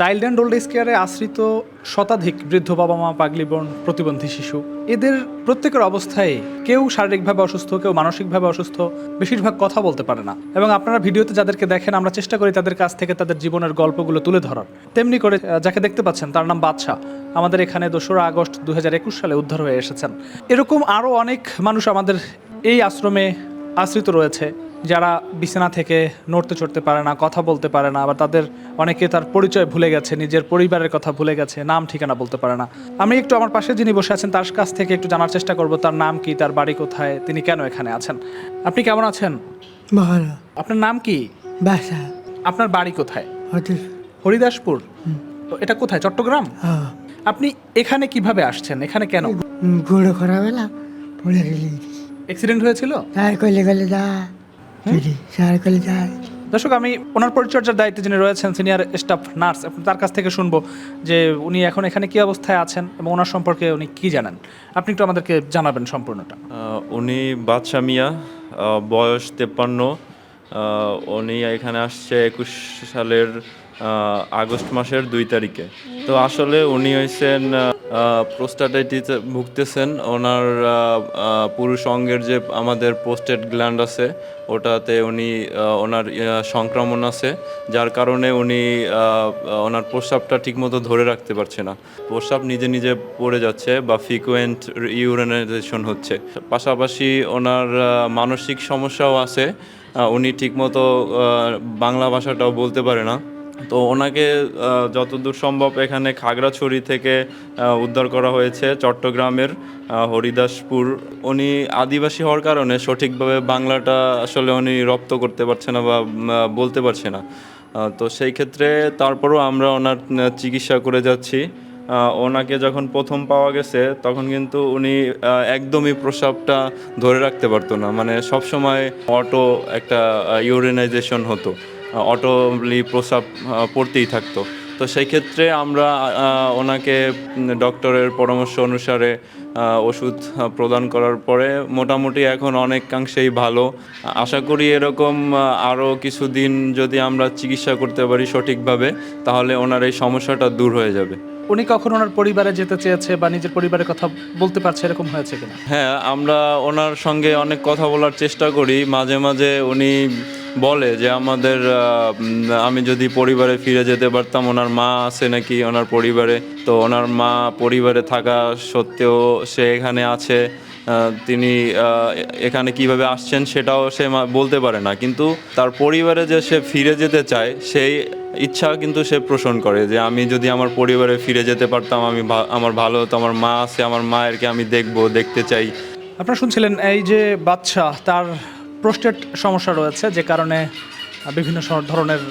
Child and old age কেয়ারে আশ্রিত শতাধিক বৃদ্ধ বাবা মা পাগলি বোন প্রতিবন্ধী শিশু, এদের প্রত্যেকের অবস্থায় কেউ শারীরিকভাবে অসুস্থ, কেউ মানসিকভাবে অসুস্থ, বেশিরভাগ কথা বলতে পারে না। এবং আপনারা ভিডিওতে যাদেরকে দেখেন, আমরা চেষ্টা করি তাদের কাছ থেকে তাদের জীবনের গল্পগুলো তুলে ধরার। তেমনি করে যাকে দেখতে পাচ্ছেন, তার নাম বাদশাহ। আমাদের এখানে দোসরা আগস্ট দুই হাজার একুশ সালে উদ্ধার হয়ে এসেছেন। এরকম আরও অনেক মানুষ আমাদের এই আশ্রমে আশ্রিত রয়েছে। যারা বিছানা থেকে নড়তে চড়তে পারে না কথা বলতে পারে না আবার তাদের অনেকে তার পরিচয় ভুলে গেছে নিজের পরিবারের কথা ভুলে গেছে নাম ঠিকানা বলতে পারে না। আমি একটু আমার পাশে যিনি বসে আছেন তার কাছ থেকে একটু জানার চেষ্টা করব তার নাম কি তার বাড়ি কোথায় তিনি কেন এখানে আছেন? আপনি কেমন আছেন? ভালো। আপনার নাম কি? বাসা। আপনার বাড়ি কোথায়? হরিদাসপুর? তো এটা কোথায় চট্টগ্রাম? হ্যাঁ। আপনি এখানে কীভাবে আসছেন? এখানে কেন? গুঁড়ো করা বেলা পড়ে অ্যাক্সিডেন্ট হয়েছিল? তার কলে গেলে যদি কলে যায় দর্শক আমি ওনার পরিচর্যার দায়িত্বে যিনি রয়েছেন সিনিয়র স্টাফ নার্স তার কাছ থেকে শুনব যে উনি এখন এখানে কি অবস্থায় আছেন এবং ওনার সম্পর্কে উনি কি জানেন। আপনি একটু আমাদেরকে জানাবেন সম্পূর্ণটা। উনি বাদশা মিয়া বয়স তেপ্পান্ন। উনি এখানে আসছে একুশ সালের আগস্ট মাসের দুই তারিখে। তো আসলে উনি হয়েছেন প্রোস্টাটাইটিস ভুগতেছেন। ওনার পুরুষ অঙ্গের যে আমাদের পোস্টেড গ্ল্যান্ড আছে, ওটাতে উনি ওনার সংক্রমণ আছে, যার কারণে উনি ওনার প্রস্রাবটা ঠিকমতো ধরে রাখতে পারছে না। প্রস্রাব নিজে নিজে পড়ে যাচ্ছে বা ফ্রিকুয়েন্ট ইউরিনাইজেশন হচ্ছে। পাশাপাশি ওনার মানসিক সমস্যাও আছে। উনি ঠিকমতো বাংলা ভাষাটাও বলতে পারে না। তো ওনাকে যতদূর সম্ভব এখানে খাগড়াছড়ি থেকে উদ্ধার করা হয়েছে চট্টগ্রামের হরিদাসপুর। উনি আদিবাসী হওয়ার কারণে সঠিকভাবে বাংলাটা আসলে উনি রপ্ত করতে পারছে না বা বলতে পারছে না। তো সেই ক্ষেত্রে তারপরও আমরা ওনার চিকিৎসা করে যাচ্ছি। ওনাকে যখন প্রথম পাওয়া গেছে, তখন কিন্তু উনি একদমই প্রস্রাবটা ধরে রাখতে পারতো না। মানে সবসময় অটো একটা ইউরিনাইজেশন হতো। অটোলি প্রস্রাব পড়তেই থাকতো। তো সেই ক্ষেত্রে আমরা ওনাকে ডক্টরের পরামর্শ অনুসারে ওষুধ প্রদান করার পরে মোটামুটি এখন অনেকাংশেই ভালো। আশা করি এরকম আরও কিছুদিন যদি আমরা চিকিৎসা করতে পারি সঠিকভাবে তাহলে ওনার এই সমস্যাটা দূর হয়ে যাবে। উনি কখন ওনার পরিবারে যেতে চেয়েছে বা নিজের পরিবারের কথা বলতে পারছে এরকম হয়েছে কিনা? হ্যাঁ আমরা ওনার সঙ্গে অনেক কথা বলার চেষ্টা করি। মাঝে মাঝে উনি বলে যে আমাদের আমি যদি পরিবারে ফিরে যেতে পারতাম, ওনার মা আছে নাকি ওনার পরিবারে? তো ওনার মা পরিবারে থাকা সত্ত্বেও সে এখানে আছে তিনি এখানে কীভাবে আসছেন সেটাও সে বলতে পারে না। কিন্তু তার পরিবারে যে সে ফিরে যেতে চায়, সেই ইচ্ছা কিন্তু সে পোষণ করে যে আমি যদি আমার পরিবারে ফিরে যেতে পারতাম, আমি আমার ভালো হতো, আমার মা আছে, আমার মায়েরকে আমি দেখব, দেখতে চাই। আপনারা শুনছিলেন এই যে বাচ্চা তার প্রোস্টেট সমস্যা রয়েছে যে কারণে বিভিন্ন ধরনের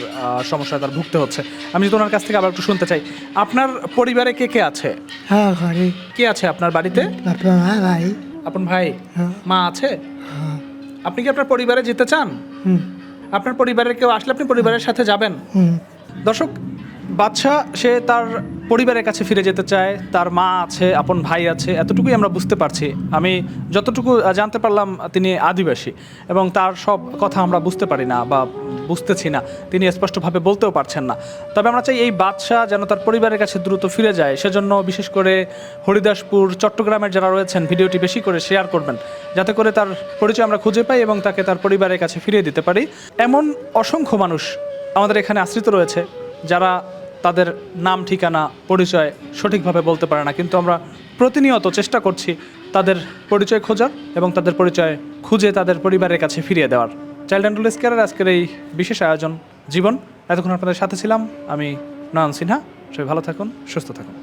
সমস্যা তার ভুগতে হচ্ছে। আমি যদি ওনার কাছ থেকে আবার একটু শুনতে চাই আপনার পরিবারে কে কে আছে? হ্যাঁ ঘরে। কে আছে আপনার বাড়িতে? মা ভাই। আপন ভাই? হ্যাঁ। মা আছে? হ্যাঁ। আপনি কি আপনার পরিবারে যেতে চান? আপনার পরিবারের কেউ আসলে আপনি পরিবারের সাথে যাবেন? দর্শক বাচ্চা সে তার পরিবারের কাছে ফিরে যেতে চায়, তার মা আছে, আপন ভাই আছে, এতটুকুই আমরা বুঝতে পারছি। আমি যতটুকু জানতে পারলাম, তিনি আদিবাসী এবং তার সব কথা আমরা বুঝতে পারি না বা বুঝতেছি না। তিনি স্পষ্টভাবে বলতেও পারছেন না। তবে আমরা চাই এই বাদশা যেন তার পরিবারের কাছে দ্রুত ফিরে যায়। সেজন্য বিশেষ করে হরিদাসপুর, চট্টগ্রামের যারা রয়েছেন, ভিডিওটি বেশি করে শেয়ার করবেন। যাতে করে তার পরিচয় আমরা খুঁজে পাই এবং তাকে তার পরিবারের কাছে ফিরিয়ে দিতে পারি। এমন অসংখ্য মানুষ আমাদের এখানে আশ্রিত রয়েছে, যারা তাদের নাম, ঠিকানা, পরিচয় সঠিকভাবে বলতে পারে না। কিন্তু আমরা প্রতিনিয়ত চেষ্টা করছি তাদের পরিচয় খোঁজার এবং তাদের পরিচয় খুঁজে তাদের পরিবারের কাছে ফিরিয়ে দেওয়ার। চাইল্ড অ্যান্ড কেয়ারের আজকের এই বিশেষ আয়োজন জীবন। এতক্ষণ আপনাদের সাথে ছিলাম আমি নয়ন সিনহা। সবাই ভালো থাকুন, সুস্থ থাকুন।